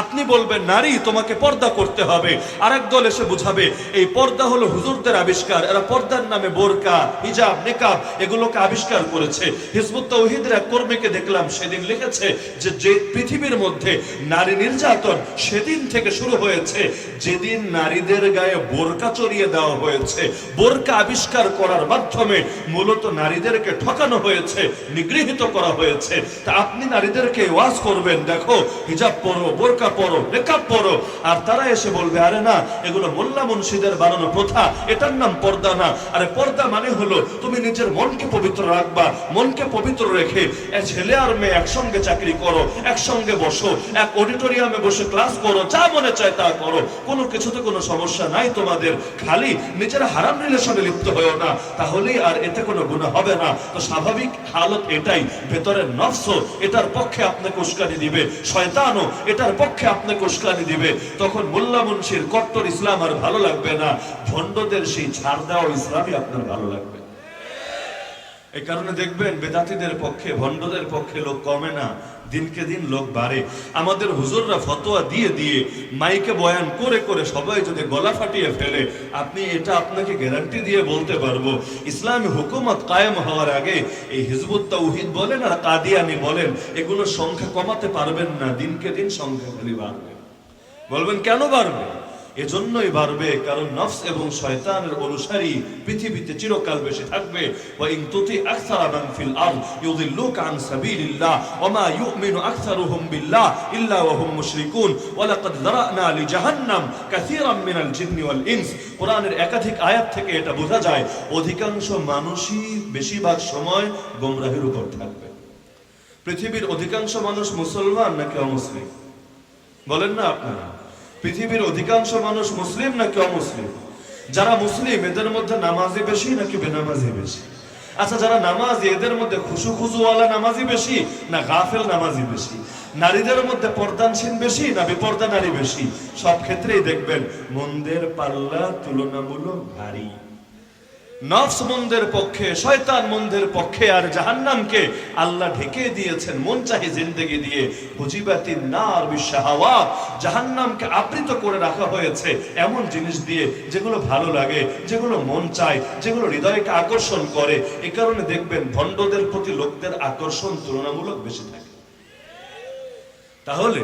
আপনি বলবেন, নারী, তোমাকে পর্দা করতে হবে। আরেক দল এসে বুঝাবে, এই পর্দা হলো হুজুরদের আবিষ্কার। এরা পর্দার নামে বোরকা, হিজাব, নিকাব এগুলোকে আবিষ্কার করেছে। হিজবুত তৌহিদের এক কর্মীকে দেখলাম, সেদিন লিখেছে যে যে পৃথিবীর মধ্যে নারী নির্যাতন সেদিন থেকে শুরু হয়েছে। যেদিন নারীদের গায়ে বোরকা চড়িয়ে দেওয়া হয়েছে, বোরকা আবিষ্কার করার মাধ্যমে মূলত নারীদেরকে ঠকানো হয়েছে, নিগৃহীত করা হয়েছে। তা আপনি নারীদেরকে ওয়াজ করবেন, দেখো, হিজাব পরো, বোরকা পরো নেকাব পরো আর তারা এসে বলবে, আরে না, এগুলো মোল্লা মুন্সিদের বানানো প্রথা, এটার নাম পর্দা না। আরে পর্দা মানে হলো, তুমি নিজের মনকে পবিত্র রাখবা, মনকে পবিত্র রেখে ছেলে আর মেয়ে একসঙ্গে চাকরি করো, একসঙ্গে বসো, এক অডিটোরিয়ামে বসে ক্লাস করো, যা মনে চায় তা করো। কোনো কিছুতে কোনো সমস্যা নাই তোমাদের, খালি নিজের হারাম রিলেশনে লিপ্ত হয়েও না, তাহলেই আর এতে কোনো গুণা হবে না। তো স্বাভাবিক হালত এটাই, ভেতরের নফস এটার পক্ষে আপনাকে উস্কানি দিবে। শয়তানও এটার পক্ষে আপনাকে উস্কানি দিবে, তখন মোল্লা মুন্সির কট্টর ইসলাম আর ভালো লাগবে না। ভণ্ডদের সেই ছাড় দেওয়া ইসলামই আপনার ভালো লাগবে। এই কারণে দেখবেন বেদাতিদের পক্ষে, ভণ্ডদের পক্ষে লোক কমে না, দিনকে দিন লোক বাড়ে। আমাদের হুজুররা ফতোয়া দিয়ে দিয়ে মাইকে বয়ান করে করে সবাই যদি গলা ফাটিয়ে ফেলে, আপনি এটা আপনাকে গ্যারান্টি দিয়ে বলতে পারব, ইসলামী হুকুমত কায়েম হওয়ার আগে এই হিজবুত তাওহিদ বলেন আর কাদিয়ানি বলেন, এগুলোর সংখ্যা কমাতে পারবেন না, দিনকে দিন সংখ্যা খালি বাড়বে। বলবেন, কেন বাড়বে? এজন্যই বাড়বে, কারণ নফস এবং শয়তানের অনুসারী পৃথিবীতে চিরকাল বেশি থাকবে। ওয়া ইন তুতি ফিল আরদ সাবিলিল্লাহ ওয়া মা ইউমিনু আকসারুহুম বিল্লাহ, ইল্লা ওয়া হুম মুশরিকুন। ওয়া লাকাদ যারানা লি জাহান্নাম কাসীরাম মিনাল জিন্নি ওয়াল ইনস। কোরআনের একাধিক আয়াত থেকে এটা বোঝা যায়, অধিকাংশ মানুষই বেশিরভাগ সময় গোমরাহের উপর থাকবে। পৃথিবীর অধিকাংশ মানুষ মুসলমান নাকি অমুসলিম? বলেন না আপনারা। পৃথিবীর অধিকাংশ মানুষ মুসলিম নাকি অমুসলিম? যারা মুসলিম, এদের মধ্যে নামাজি বেশি নাকি বেনামাজি বেশি? আচ্ছা যারা নামাজি, এদের মধ্যে খুশু খুশুওয়ালা নামাজি বেশি না গাফেল নামাজি বেশি? নারীদের মধ্যে পর্দানসীন বেশি না বিপর্দা নারী বেশি? সব ক্ষেত্রেই দেখবেন মন্দের পাল্লা তুলনামূলক ভারী। নফস মন্দের পক্ষে, শয়তান মন্দের পক্ষে আর জাহান্নামকে আল্লাহ ঢেকে দিয়েছেন মন চাহি জিন্দেগি দিয়ে হুজিবাতিন নার বিশাহাওয়া জাহান্নামকে আবৃত করে রাখা হয়েছে এমন জিনিস দিয়ে যেগুলো ভালো লাগে, যেগুলো মন চায়, যেগুলো হৃদয়কে আকর্ষণ করে। এ কারণে দেখবেন ভণ্ডদের প্রতি লোকদের আকর্ষণ তুলনামূলক বেশি থাকে। তাহলে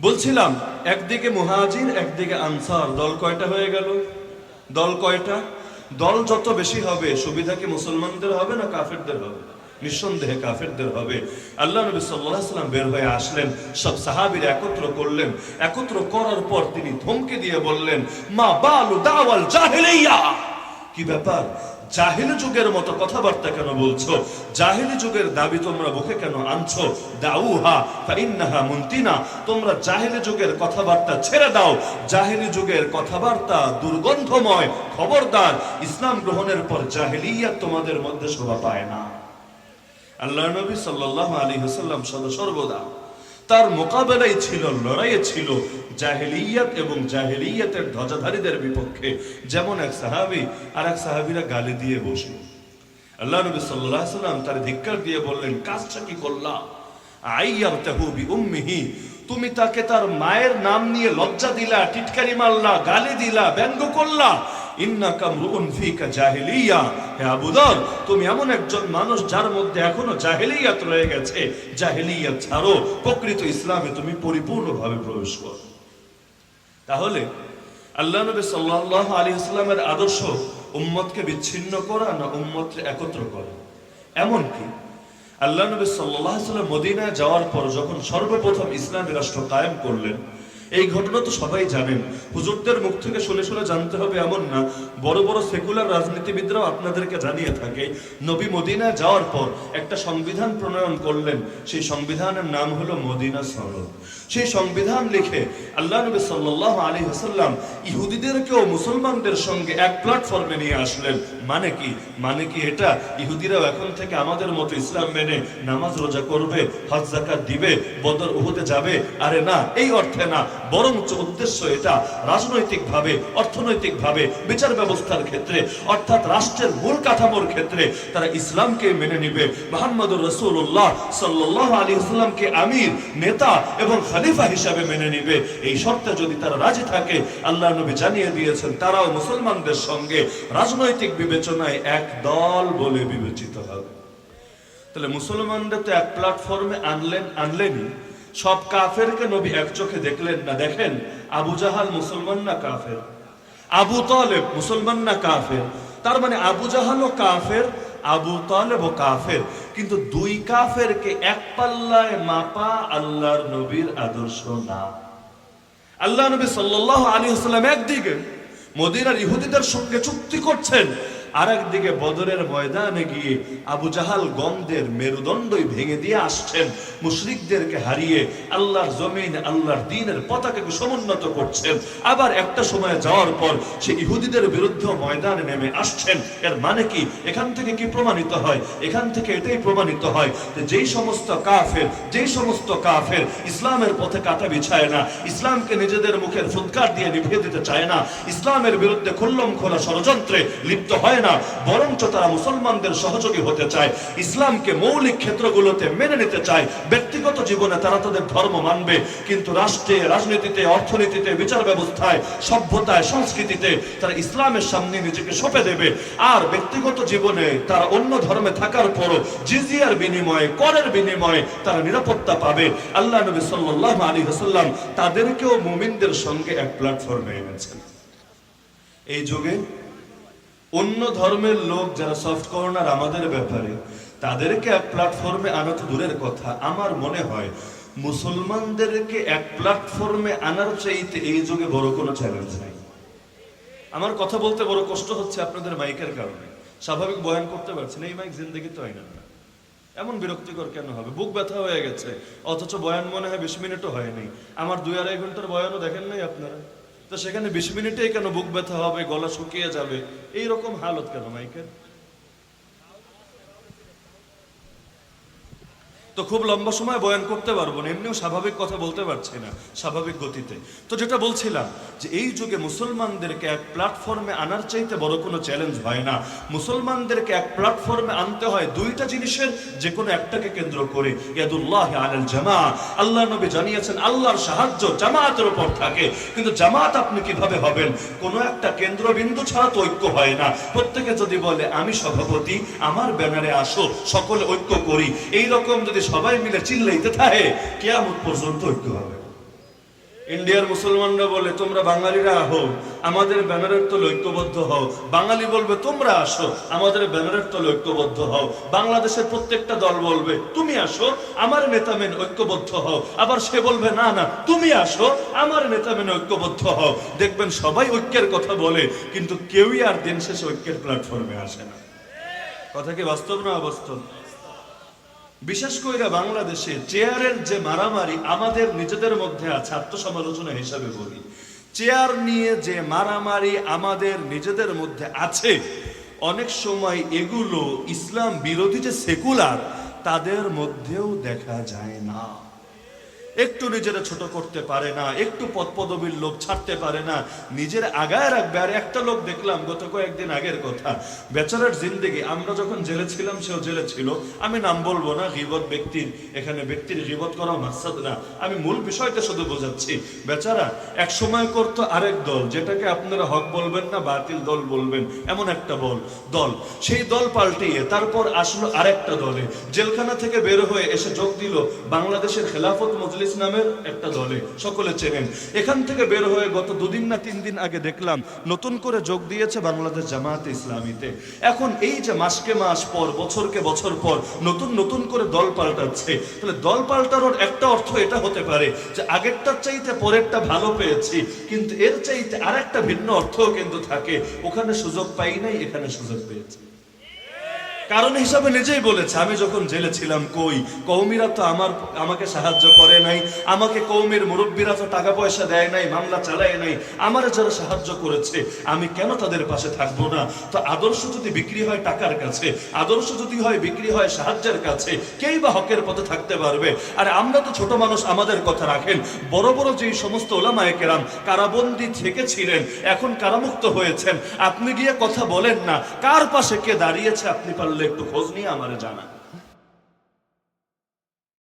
বলছিলাম, একদিকে মুহাজির, একদিকে আনসার। দল কয়টা হয়ে গেল? দল কয়টা? দল যত বেশি হবে, সুবিধা কি মুসলমানদের হবে না কাফেরদের হবে? নিঃসন্দেহে কাফেরদের হবে। আল্লাহ নবী সাল্লাম বের হয়ে আসলেন, সব সাহাবির একত্র করলেন। একত্র করার পর তিনি ধমকে দিয়ে বললেন, মা বালু দাওয়াল জাহিলিয়া! কি ব্যাপার? জাহিলি যুগের মতো কথাবার্তা কেন বলছো? জাহিলি যুগের দাবি তোমরা মুখে কেন আনছো? দাউহা, ফাইন্নাহা মুনতিনা। তোমরা জাহিলি যুগের কথাবার্তা ছেড়ে দাও। জাহিলি যুগের কথাবার্তা দুর্গন্ধময়, খবরদার। ইসলাম গ্রহণের পর জাহিলিয়াত তোমাদের মধ্যে শোভা পায় না। আল্লাহ নবী সাল্লাল্লাহু আলাইহি ওয়াসাল্লাম সদা সর্বদা তার মোকাবেলাই ছিল, লড়াইয়ে ছিল জাহেলিয়াত এবং জাহেলিয়াতের ধ্বজাধারীদের বিপক্ষে। যেমন এক সাহাবী আর এক সাহাবীরা গালি দিয়ে বসে আল্লাহ নবী আলাইহি সাল্লাম তার ধিক্কার দিয়ে বললেন, কাজটা কি করলা? আইয়ার তাহু বি উম্মিহি তুমি তাকে তার মায়ের নাম নিয়ে লজ্জা দিলা, টিটকারি মারলা, গালি দিলা, ব্যঙ্গ করলা। ইন্নাকা মরুন ফিকা আল্লাহ আদর্শ বিচ্ছিন্ন করা না উম্মতকে একত্র করা? এমন কি? আল্লাহ নবী সাল্লাম মদিনায় যাওয়ার পর যখন সর্বপ্রথম ইসলামী রাষ্ট্র কায়েম করলেন এই ঘটনা তো সবাই জানেন। হুজুরদের মুখ থেকে শুনে শুনে জানতে হবে এমন না, বড় বড় সেকুলার রাজনীতিবিদরাও আপনাদেরকে জানিয়ে থাকে, নবী মদিনায় যাওয়ার পর একটা সংবিধান প্রণয়ন করলেন, সেই সংবিধানের নাম হলো মদিনা সনদ। সেই সংবিধান লিখে আল্লাহ নবী সাল্লাল্লাহু আলাইহি ওয়াসাল্লাম ইহুদিদেরকেও মুসলমানদের সঙ্গে এক প্ল্যাটফর্মে নিয়ে আসলেন। মানে কি? মানে কি এটা? ইহুদিরাও এখন থেকে আমাদের মতো ইসলাম মেনে নামাজ রোজা করবে, হজ জাকাত দিবে, বদর উহুদে যাবে। আরে না, এই অর্থে না। বরঞ্চ উদ্দেশ্য এটা রাজনৈতিক ভাবে অর্থনৈতিক ভাবে বিচার ব্যবস্থার ক্ষেত্রে, অর্থাৎ রাষ্ট্রের মূল কাঠামোর ক্ষেত্রে তারা ইসলামকে মেনে নিবে। মোহাম্মদুর রসুল্লাহ সাল্লাহ আলী ইসলামকে আমির, নেতা এবং খালিফা হিসাবে মেনে নিবে। এই শর্তে যদি তারা রাজি থাকে, আল্লাহ নবী জানিয়ে দিয়েছেন, তারাও মুসলমানদের সঙ্গে রাজনৈতিক বিবেচনায় এক দল বলে বিবেচিত হবে। তাহলে মুসলমানরা তো এক প্ল্যাটফর্মে আনলেন, আনলেনই। সব কাফেরকে নবী এক চোখে দেখলেন না, দেখেন আবু জাহাল মুসলমান না কাফের? আবু তালেব মুসলমান না কাফের? তার মানে আবু জাহালও কাফের, আবু তালেব ও কাফের। কিন্তু দুই কাফেরকে এক পাল্লায় মাপা আল্লাহর নবীর আদর্শ না। আল্লাহ নবী সাল্লাল্লাহু আলী হাসলাম একদিকে মদিনার ইহুদিদের সঙ্গে চুক্তি করছেন আর একদিকে বদরের ময়দানে গিয়ে আবু জাহাল গমদের মেরুদণ্ডই ভেঙে দিয়ে আসছেন। মুশরিকদেরকে হারিয়ে আল্লাহর জমিন, আল্লাহর দিনের পতাকাকে সমুন্নত করছেন। আবার একটা সময় যাওয়ার পর সে ইহুদিদের বিরুদ্ধে ময়দানে নেমে আসছেন। এর মানে কি? এখান থেকে কি প্রমাণিত হয়? এখান থেকে এটাই প্রমাণিত হয় যে যেই সমস্ত কাফের, যেই সমস্ত কাফের ইসলামের পথে কাটা বিছায় না, ইসলামকে নিজেদের মুখের ফুৎকার দিয়ে নিভিয়ে দিতে চায় না, ইসলামের বিরুদ্ধে খুল্লম খোলা ষড়যন্ত্রে লিপ্ত হয় না বরঞ্চ তারা মুসলমানদের সহযোগী হতে চায়, ইসলামকে মৌলিক ক্ষেত্রগুলোতে মেনে নিতে চায়। ব্যক্তিগত জীবনে তারা তাদের ধর্ম মানবে, কিন্তু রাষ্ট্রে, রাজনীতিতে, অর্থনীতিতে, বিচার ব্যবস্থায়, সভ্যতায়, সংস্কৃতিতে তারা ইসলামের সামনে নিজেকে সঁপে দেবে। আর ব্যক্তিগত জীবনে তারা অন্য ধর্মে থাকার পরও জিজিয়ার বিনিময়ে, করের বিনিময়ে তারা নিরাপত্তা পাবে। আল্লাহ নবী সাল্লাল্লাহু আলাইহি ওয়াসাল্লাম তাদেরকেও মুমিনদের সঙ্গে এক প্ল্যাটফর্মে এনেছেন। এই যুগে অন্য ধর্মের লোক যারা সফট কর্নার আমাদের ব্যাপারে, তাদেরকে এক প্ল্যাটফর্মে আনা তো দূরের কথা। আমার মনে হয় মুসলমানদেরকে এক প্ল্যাটফর্মে আনার চাইতে এই যুগে বড় কোনো চ্যালেঞ্জ নাই। আমার কথা বলতে বড় কষ্ট হচ্ছে আপনাদের মাইকের কারণে। স্বাভাবিক বয়ান করতে পারছি না, এই মাইক জিন্দগি তো হয় না। এমন বিরক্তিকর কেন হবে? বুক ব্যথা হয়ে গেছে, অথচ বয়ান মনে হয় বিশ মিনিটও হয়নি। আমার দুই আড়াই ঘণ্টার বয়ানও দেখেন নাই আপনারা? তো সেখানে বিশ মিনিটেই কেন বুক ব্যথা হবে, গলা শুকিয়ে যাবে? এই রকম হালত কেন মাইকের তো খুব লম্বা সময় বয়ান করতে পারব না, এমনিও স্বাভাবিক কথা বলতে পারছি না, স্বাভাবিক গতিতে। তো যেটা বলছিলাম যে এই যুগে মুসলমানদেরকে এক প্ল্যাটফর্মে আনার চাইতে বড় কোনো চ্যালেঞ্জ হয় না। মুসলমানদেরকে এক প্ল্যাটফর্মে আনতে হয় দুইটা জিনিসের, যে কোনো একটাকে কেন্দ্র করে। ইয়াদুল্লাহ আলাল জামা। আল্লাহ নবী জানিয়েছেন, আল্লাহর সাহায্য জামাতের উপর থাকে। কিন্তু জামাত আপনি কীভাবে হবেন? কোনো একটা কেন্দ্রবিন্দু ছাড়া তো ঐক্য হয় না। প্রত্যেকে যদি বলে, আমি সভাপতি, আমার ব্যানারে আসো, সকলে ঐক্য করি। এই রকম যদি সবাই মিলে চিল্লাইতে থাকে, কেয়ামত পর্যন্ত ঐক্য হবে। ইন্ডিয়ার মুসলমানরা বলে, তোমরা বাঙালিরা আহো, আমাদের ব্যানারের তলে ঐক্যবদ্ধ হও। বাঙালি বলবে, তোমরা আসো, আমাদের ব্যানারের তলে ঐক্যবদ্ধ হও। বাংলাদেশের প্রত্যেকটা দল বলবে, তুমি আসো, আমার নেতা মেন ঐক্যবদ্ধ হও। আবার সে বলবে, না না, তুমি আসো, আমার নেতা মেন ঐক্যবদ্ধ হও। দেখবেন সবাই ঐক্যের কথা বলে, কিন্তু কেউই আর দিন শেষে ঐক্যের প্ল্যাটফর্মে আসে না। কথা কি বাস্তব না অবাস্তব? বিশেষ করে বাংলাদেশে চেয়ারের যে মারামারি আমাদের নিজেদের মধ্যে আছে, আত্মসমালোচনা হিসাবে বলি। চেয়ার নিয়ে যে মারামারি আমাদের নিজেদের মধ্যে আছে, অনেক সময় এগুলো ইসলাম বিরোধী যে সেকুলার, তাদের মধ্যেও দেখা যায় না। একটু নিজেরা ছোট করতে পারে না, একটু পদ পদবীর লোক ছাড়তে পারে না। নিজের আগায় রাখবে। আর একটা লোক দেখলাম গত কয়েকদিন আগের কথা, বেচারার জিন্দেগি। আমরা যখন জেলে ছিলাম, সেও জেলে ছিল। আমি নাম বলব না, গিবত ব্যক্তির, এখানে ব্যক্তির গিবত করা মাসাদ না। আমি মূল বিষয়টা শুধু বোঝাচ্ছি। বেচারা এক সময় করতো আরেক দল, যেটাকে আপনারা হক বলবেন না, বাতিল দল বলবেন, এমন একটা বল, দল। সেই দল পাল্টিয়ে তারপর আসলো আরেকটা দলে। জেলখানা থেকে বের হয়ে এসে যোগ দিল বাংলাদেশের খেলাফত মজলিস নামের একটা দলে সকলে চেনেন। এখান থেকে বের হয়ে গত দুদিন না তিন দিন আগে দেখলাম, নতুন করে যোগ দিয়েছে বাংলাদেশ জামায়াতে ইসলামীতে। এখন এই যে মাসকে মাস, পর বছরকে বছর পর নতুন নতুন করে দল পাল্টাচ্ছে, তাহলে দল পাল্টানোর একটা অর্থ এটা হতে পারে যে আগেরটার চাইতে পরেরটা ভালো পেয়েছি, কিন্তু এর চাইতে আরেকটা ভিন্ন অর্থও কিন্তু থাকে। ওখানে সুযোগ পাই নাই, এখানে সুযোগ পেয়েছি। কারণ হিসাবে নিজেই বলেছে, আমি যখন জেলে ছিলাম, কই? কৌমিরা তো আমার, আমাকে সাহায্য করে নাই, আমাকে কৌমের মুরব্বীরা তো টাকা পয়সা দেয় নাই, মামলা চালায় নাই, আমার যারা সাহায্য করেছে, আমি কেন তাদের পাশে থাকব না? তো আদর্শ যদি বিক্রি হয় টাকার কাছে, আদর্শ যদি হয় বিক্রি হয় সাহায্যের কাছে, কেই বা হকের পথে থাকতে পারবে? আর আমরা তো ছোট মানুষ, আমাদের কথা রাখেন। বড় বড় যেই সমস্ত ওলামায়ে কেরাম, কারাবন্দি থেকেছিলেন, এখন কারামুক্ত হয়েছেন। আপনি গিয়ে কথা বলেন না, কার পাশে কে দাঁড়িয়েছে আপনি পারলে একটু খোঁজ নিয়ে আমার জানান।